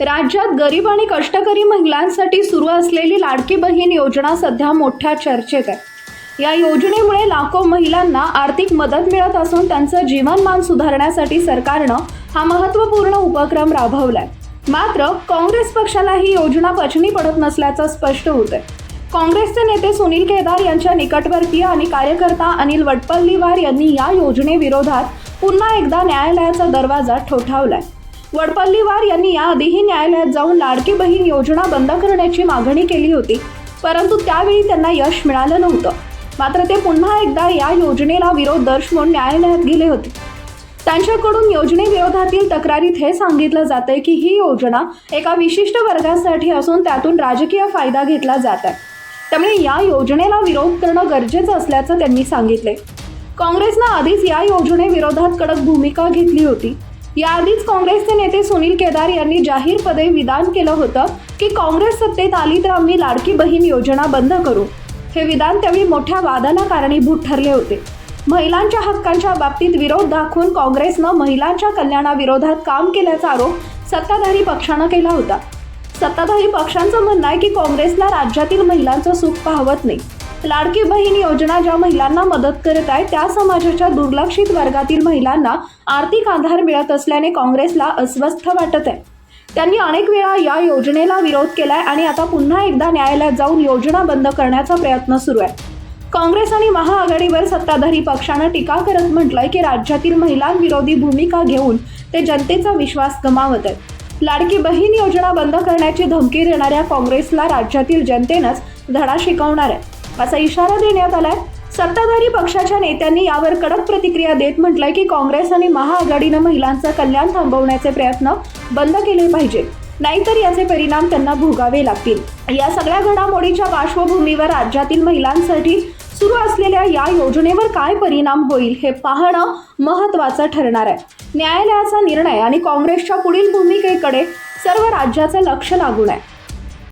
राज्यात गरीब आणि कष्टकरी महिलांसाठी सुरू असलेली लाडकी बहीण योजना सध्या मोठ्या चर्चेत आहे. या योजनेमुळे लाखो महिलांना आर्थिक मदत मिळत असून त्यांचं जीवनमान सुधारण्यासाठी सरकारनं हा महत्त्वपूर्ण उपक्रम राबवलाय. मात्र काँग्रेस पक्षाला ही योजना पचनी पडत नसल्याचं स्पष्ट होत आहे काँग्रेसचे नेते सुनील केदार यांच्या निकटवर्तीय आणि कार्यकर्ता अनिल वटपल्लीवार यांनी या योजनेविरोधात पुन्हा एकदा न्यायालयाचा दरवाजा ठोठावलाय. वडपल्लीवार यांनी याआधीही न्यायालयात जाऊन लाडकी बहीण योजना बंद करण्याची मागणी केली होती. परंतु त्यावेळी त्यांना यश मिळालं नव्हतं. मात्र ते पुन्हा एकदा या योजनेला विरोध दर्शवून न्यायालयात गेले होते. त्यांच्याकडून योजनेविरोधातील तक्रारीत हे सांगितलं जातंय की ही योजना एका विशिष्ट वर्गासाठी असून त्यातून राजकीय फायदा घेतला जात आहे त्यामुळे या योजनेला विरोध करणं गरजेचं असल्याचं त्यांनी सांगितले काँग्रेसनं आधीच या योजनेविरोधात कडक भूमिका घेतली होती. याआधीच काँग्रेसचे नेते सुनील केदार यांनी जाहीरपणे विधान केलं होतं की काँग्रेस सत्तेत आली तर आम्ही लाडकी बहीण योजना बंद करू. हे विधान त्यावेळी मोठ्या वादाला कारणीभूत ठरले होते. महिलांच्या हक्कांच्या बाबतीत विरोध दाखवून काँग्रेसनं महिलांच्या कल्याणाविरोधात काम केल्याचा आरोप सत्ताधारी पक्षानं केला होता. सत्ताधारी पक्षांचं म्हणणं आहे की काँग्रेसला राज्यातील महिलांचं सुख पाहवत नाही. लाडकी बहीण योजना ज्या महिलांना मदत करत आहे त्या समाजाच्या दुर्लक्षित वर्गातील महिलांना आर्थिक आधार मिळत असल्याने काँग्रेसला अस्वस्थ वाटत आहे. त्यांनी अनेक वेळा या योजनेला विरोध केलाय आणि आता पुन्हा एकदा न्यायालयात जाऊन योजना बंद करण्याचा प्रयत्न सुरू आहे. काँग्रेस आणि महाआघाडीवर सत्ताधारी पक्षानं टीका करत म्हटलंय की राज्यातील महिलांविरोधी भूमिका घेऊन ते जनतेचा विश्वास गमावत आहेत. लाडकी बहीण योजना बंद करण्याची धमकी देणाऱ्या काँग्रेसला राज्यातील जनतेनंच धडा शिकवणार आहे. असा इशारा देण्यात आलाय. सत्ताधारी पक्षाच्या नेत्यांनी यावर कडक प्रतिक्रिया देत म्हटलंय की काँग्रेस आणि महाआघाडीनं महिलांचं कल्याण थांबवण्याचे प्रयत्न बंद केले पाहिजे नाहीतर याचे परिणाम त्यांना भोगावे लागतील. या सगळ्या घडामोडीच्या पार्श्वभूमीवर राज्यातील महिलांसाठी सुरू असलेल्या या योजनेवर काय परिणाम होईल हे पाहणं महत्त्वाचं ठरणार आहे. न्यायालयाचा निर्णय आणि काँग्रेसच्या पुढील भूमिकेकडे सर्व राज्याचं लक्ष लागून आहे.